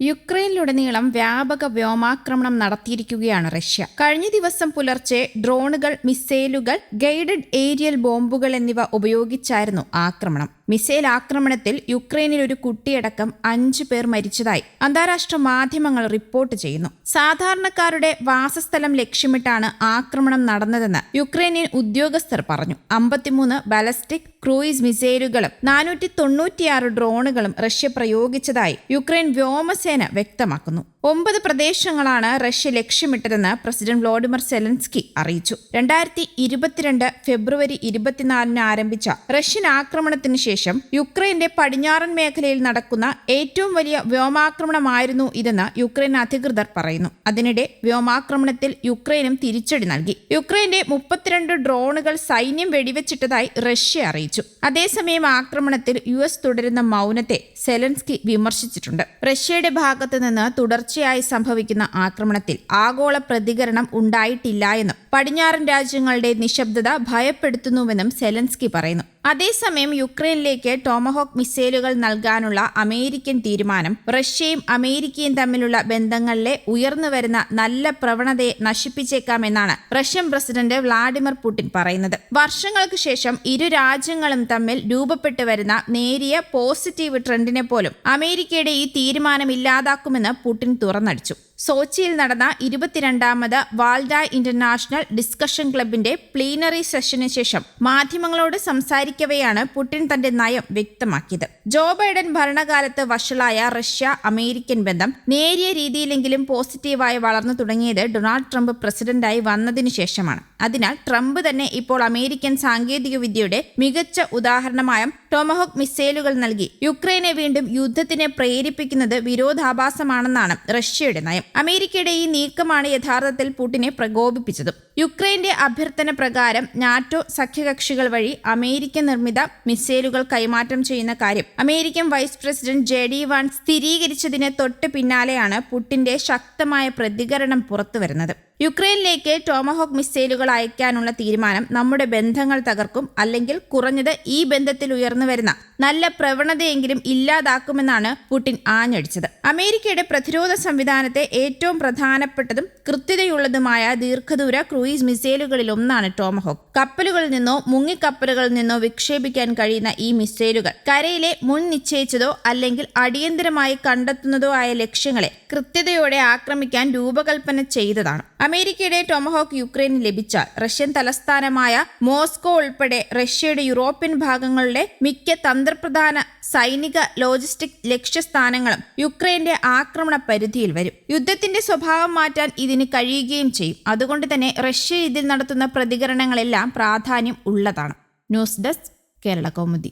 യുക്രൈനിലുടനീളം വ്യാപക വ്യോമാക്രമണം നടത്തിയിരിക്കുകയാണ് റഷ്യ. കഴിഞ്ഞ ദിവസം പുലർച്ചെ ഡ്രോണുകൾ മിസൈലുകൾ ഗൈഡഡ് ഏരിയൽ ബോംബുകൾ എന്നിവ ഉപയോഗിച്ചായിരുന്നു ആക്രമണം. മിസൈൽ ആക്രമണത്തിൽ യുക്രൈനിൽ ഒരു കുട്ടിയടക്കം അഞ്ചു പേർ മരിച്ചതായി അന്താരാഷ്ട്ര മാധ്യമങ്ങൾ റിപ്പോർട്ട് ചെയ്യുന്നു. സാധാരണക്കാരുടെ വാസസ്ഥലം ലക്ഷ്യമിട്ടാണ് ആക്രമണം നടന്നതെന്ന് യുക്രൈനിയൻ ഉദ്യോഗസ്ഥർ പറഞ്ഞു. അമ്പത്തിമൂന്ന് ബാലസ്റ്റിക് ക്രൂയിസ് മിസൈലുകളും നാനൂറ്റി തൊണ്ണൂറ്റിയാറ് ഡ്രോണുകളും റഷ്യ പ്രയോഗിച്ചതായി യുക്രൈൻ വ്യോമസേന വ്യക്തമാക്കുന്നു. ഒമ്പത് പ്രദേശങ്ങളാണ് റഷ്യ ലക്ഷ്യമിട്ടതെന്ന് പ്രസിഡന്റ് വ്ളോഡിമർ സെലൻസ്കി അറിയിച്ചു. രണ്ടായിരത്തി ഇരുപത്തിരണ്ട് ഫെബ്രുവരി ഇരുപത്തിനാലിന് ആരംഭിച്ച റഷ്യൻ ആക്രമണത്തിന് ശേഷം യുക്രൈന്റെ പടിഞ്ഞാറൻ മേഖലയിൽ നടക്കുന്ന ഏറ്റവും വലിയ വ്യോമാക്രമണമായിരുന്നു ഇതെന്ന് യുക്രൈൻ അധികൃതർ പറയുന്നു. അതിനിടെ വ്യോമാക്രമണത്തിൽ യുക്രൈനും തിരിച്ചടി നൽകി. യുക്രൈന്റെ മുപ്പത്തിരണ്ട് ഡ്രോണുകൾ സൈന്യം വെടിവെച്ചിട്ടതായി റഷ്യ അറിയിച്ചു. അതേസമയം ആക്രമണത്തിൽ യു എസ് തുടരുന്ന മൗനത്തെ സെലൻസ്കി വിമർശിച്ചിട്ടുണ്ട്. റഷ്യയുടെ ഭാഗത്തു നിന്ന് തുടർച്ചയായി സംഭവിക്കുന്ന ആക്രമണത്തിൽ ആഗോള പ്രതികരണം ഉണ്ടായിട്ടില്ല എന്നും പടിഞ്ഞാറൻ രാജ്യങ്ങളുടെ നിശബ്ദത ഭയപ്പെടുത്തുന്നുവെന്നും സെലൻസ്കി പറയുന്നു. അതേസമയം യുക്രൈനിലേക്ക് ടോമഹോക്ക് മിസൈലുകൾ നൽകാനുള്ള അമേരിക്കൻ തീരുമാനം റഷ്യയും അമേരിക്കയും തമ്മിലുള്ള ബന്ധങ്ങളിലെ ഉയർന്നുവരുന്ന നല്ല പ്രവണതയെ നശിപ്പിച്ചേക്കാമെന്നാണ് റഷ്യൻ പ്രസിഡന്റ് വ്ളാഡിമിർ പുടിൻ പറയുന്നത്. വർഷങ്ങൾക്ക് ശേഷം ഇരു രാജ്യങ്ങളും തമ്മിൽ രൂപപ്പെട്ടു വരുന്ന നേരിയ പോസിറ്റീവ് ട്രെൻഡിനെ പോലും അമേരിക്കയുടെ ഈ തീരുമാനം ഇല്ലാതാക്കുമെന്ന് പുടിൻ തുറന്നടിച്ചു. സോച്ചിയിൽ നടന്ന ഇരുപത്തിരണ്ടാമത് വാൾഡ ഇന്റർനാഷണൽ ഡിസ്കഷൻ ക്ലബിന്റെ പ്ലീനറി സെഷന് ശേഷം മാധ്യമങ്ങളോട് സംസാരിക്കവെയാണ് പുടിൻ തന്റെ നയം വ്യക്തമാക്കിയത്. ജോ ബൈഡൻ ഭരണകാലത്ത് വഷളായ റഷ്യ അമേരിക്കൻ ബന്ധം നേരിയ രീതിയിലെങ്കിലും പോസിറ്റീവായി വളർന്നു തുടങ്ങിയത് ഡൊണാൾഡ് ട്രംപ് പ്രസിഡന്റായി വന്നതിനു ശേഷമാണ്. അതിനാൽ ട്രംപ് തന്നെ ഇപ്പോൾ അമേരിക്കൻ സാങ്കേതിക വിദ്യയുടെ മികച്ച ഉദാഹരണമായ ടോമഹോക് മിസൈലുകൾ നൽകി. യുക്രൈനെ വീണ്ടും യുദ്ധത്തിന് പ്രേരിപ്പിക്കുന്നത് വിരോധാഭാസമാണെന്നാണ് റഷ്യയുടെ നയം. അമേരിക്കയുടെ ഈ നീക്കമാണ് യഥാർത്ഥത്തിൽ പുടിനെ പ്രകോപിപ്പിച്ചതും. യുക്രൈന്റെ അഭ്യർത്ഥന പ്രകാരം നാറ്റോ സഖ്യകക്ഷികൾ വഴി അമേരിക്ക നിർമ്മിത മിസൈലുകൾ കൈമാറ്റം ചെയ്യുന്ന കാര്യം American vice president J D Vance സ്ഥിരീകരിച്ചതിന് തൊട്ട് പിന്നാലെയാണ് പുടിന്റെ ശക്തമായ പ്രതികരണം പുറത്തുവരുന്നത്. യുക്രൈനിലേക്ക് ടോമഹോക്ക് മിസൈലുകൾ അയക്കാനുള്ള തീരുമാനം നമ്മുടെ ബന്ധങ്ങൾ തകർക്കും അല്ലെങ്കിൽ കുറഞ്ഞത് ഈ ബന്ധത്തിൽ ഉയർന്നു വരുന്ന നല്ല പ്രവണതയെങ്കിലും ഇല്ലാതാക്കുമെന്നാണ് പുടിൻ ആഞ്ഞടിച്ചത്. അമേരിക്കയുടെ പ്രതിരോധ സംവിധാനത്തെ ഏറ്റവും പ്രധാനപ്പെട്ടതും കൃത്യതയുള്ളതുമായ ദീർഘദൂര ക്രൂയിസ് മിസൈലുകളിൽ ഒന്നാണ് ടോമഹോക്ക് കപ്പലുകളിൽ നിന്നോ മുങ്ങിക്കപ്പലുകളിൽ നിന്നോ വിക്ഷേപിക്കാൻ കഴിയുന്ന ഈ മിസൈലുകൾ കരയിലെ മുൻ നിശ്ചയിച്ചതോ അല്ലെങ്കിൽ അടിയന്തരമായി കണ്ടെത്തുന്നതോ ആയ ലക്ഷ്യങ്ങളെ കൃത്യതയോടെ ആക്രമിക്കാൻ രൂപകൽപ്പന ചെയ്തതാണ്. അമേരിക്കയുടെ ടൊമഹോക്ക് യുക്രൈന് ലഭിച്ചാൽ റഷ്യൻ തലസ്ഥാനമായ മോസ്കോ ഉൾപ്പെടെ റഷ്യയുടെ യൂറോപ്യൻ ഭാഗങ്ങളുടെ മിക്ക തന്ത്രപ്രധാന സൈനിക ലോജിസ്റ്റിക് ലക്ഷ്യസ്ഥാനങ്ങളും യുക്രൈന്റെ ആക്രമണ പരിധിയിൽ വരും. യുദ്ധത്തിന്റെ സ്വഭാവം മാറ്റാൻ ഇതിന് കഴിയുകയും ചെയ്യും. അതുകൊണ്ട് തന്നെ റഷ്യ ഇതിൽ നടത്തുന്ന പ്രതികരണങ്ങളെല്ലാം പ്രാധാന്യം ഉള്ളതാണ്. News desk Kerala Kaumudi.